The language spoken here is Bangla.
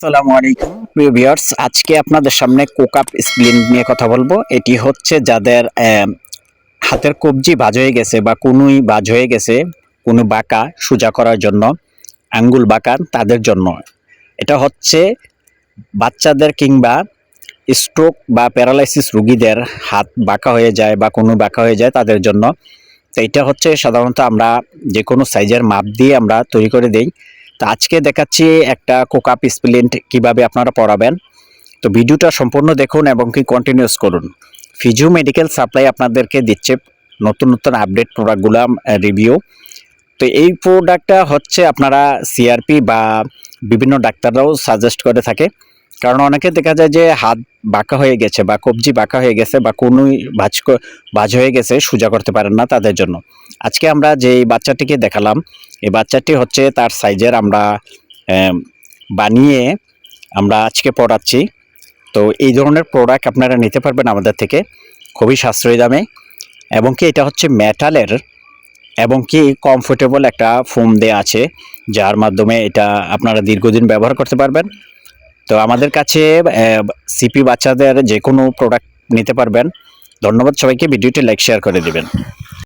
আসসালামু আলাইকুম, প্রিয় ভিউয়ার্স। আজকে আপনাদের সামনে কোকাপ স্প্লিন নিয়ে কথা বলব। এটি হচ্ছে যাদের হাতের কবজি বাজ হয়ে গেছে বা কোনুই বাজ হয়ে গেছে, কোনো বাঁকা সোজা করার জন্য, আঙ্গুল বাঁকা তাদের জন্য। এটা হচ্ছে বাচ্চাদের কিংবা স্ট্রোক বা প্যারালাইসিস রুগীদের হাত বাঁকা হয়ে যায় বা কোনো বাঁকা হয়ে যায় তাদের জন্য। তো এটা হচ্ছে সাধারণত আমরা যে কোনো সাইজের মাপ দিয়ে আমরা তৈরি করে দেই। তো আজকে দেখাচ্ছি একটা কোকাপ স্প্লিন্ট কীভাবে আপনারা পড়াবেন তো ভিডিওটা সম্পূর্ণ দেখুন এবং কি কন্টিনিউস করুন। ফিজিও মেডিকেল সাপ্লাই আপনাদেরকে দিচ্ছে নতুন নতুন আপডেট প্রোডাক্টগুলো রিভিউ তো এই প্রোডাক্টটা হচ্ছে আপনারা সিআরপি বা বিভিন্ন ডাক্তাররাও সাজেস্ট করে থাকে। কারণ অনেকে দেখা যায় যে হাত বাঁকা হয়ে গেছে বা কবজি বাঁকা হয়ে গেছে বা কোনোই ভাজ ভাজ হয়ে গেছে, সোজা করতে পারেন না তাদের জন্য। আজকে আমরা যে বাচ্চাটিকে দেখালাম, এই বাচ্চাটি হচ্ছে তার সাইজের আমরা বানিয়ে আমরা আজকে পড়াচ্ছি। তো এই ধরনের প্রোডাক্ট আপনারা নিতে পারবেন আমাদের থেকে, খুবই সাশ্রয়ী দামে। এবং কি এটা হচ্ছে মেটালের এবং কি কমফোর্টেবল একটা ফোম দেয়া আছে, যার মাধ্যমে এটা আপনারা দীর্ঘদিন ব্যবহার করতে পারবেন। তো আমাদের কাছে সিপি বাচ্চাদের যে কোনো প্রোডাক্ট নিতে পারবেন। ধন্যবাদ সবাইকে, ভিডিওটি লাইক শেয়ার করে দিবেন।